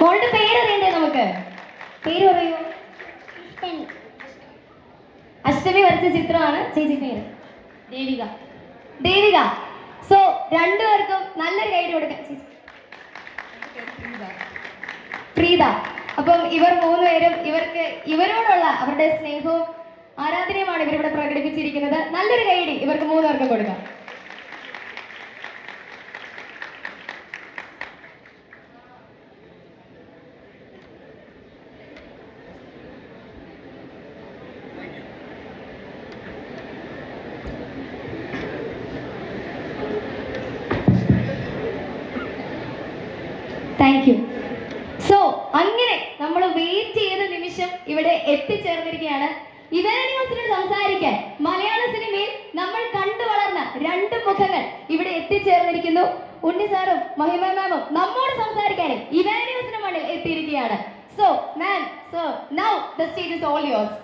മോളുടെ പേര് അറിയണ്ടേ നമുക്ക്? പേര് പറയൂ. അഷ്ടമി വരച്ച ചിത്രമാണ്. ചേച്ചി പേര്? ദേവിക. ദേവിക. സോ രണ്ടുപേർക്കും നല്ലൊരു ഗൈഡ് കൊടുക്കാം ചേച്ചി. പ്രീത. അപ്പം ഇവർ മൂന്നുപേരും ഇവർക്ക് ഇവരോടുള്ള അവരുടെ സ്നേഹവും ആരാധനയുമാണ് ഇവരിവിടെ പ്രകടിപ്പിച്ചിരിക്കുന്നത്. നല്ലൊരു ഗൈഡ് ഇവർക്ക് മൂന്നുപേർക്കും കൊടുക്കാം. താങ്ക് യു സോ അങ്ങനെ നമ്മൾ വെയിറ്റ് ചെയ്ത നിമിഷം ഇവിടെ എത്തിച്ചേർന്നിരിക്കുകയാണ്. ന്യൂസിനോട് സംസാരിക്കാൻ മലയാള സിനിമയിൽ നമ്മൾ കണ്ടു വളർന്ന രണ്ട് മുഖങ്ങൾ ഇവിടെ എത്തിച്ചേർന്നിരിക്കുന്നു. ഉണ്ണി സാറും മഹിമ മാമും നമ്മോട് സംസാരിക്കാൻ ഇതേ ന്യൂസിന് മണ്ണിൽ എത്തിയിരിക്കുകയാണ്. So ma'am so now the stage is all yours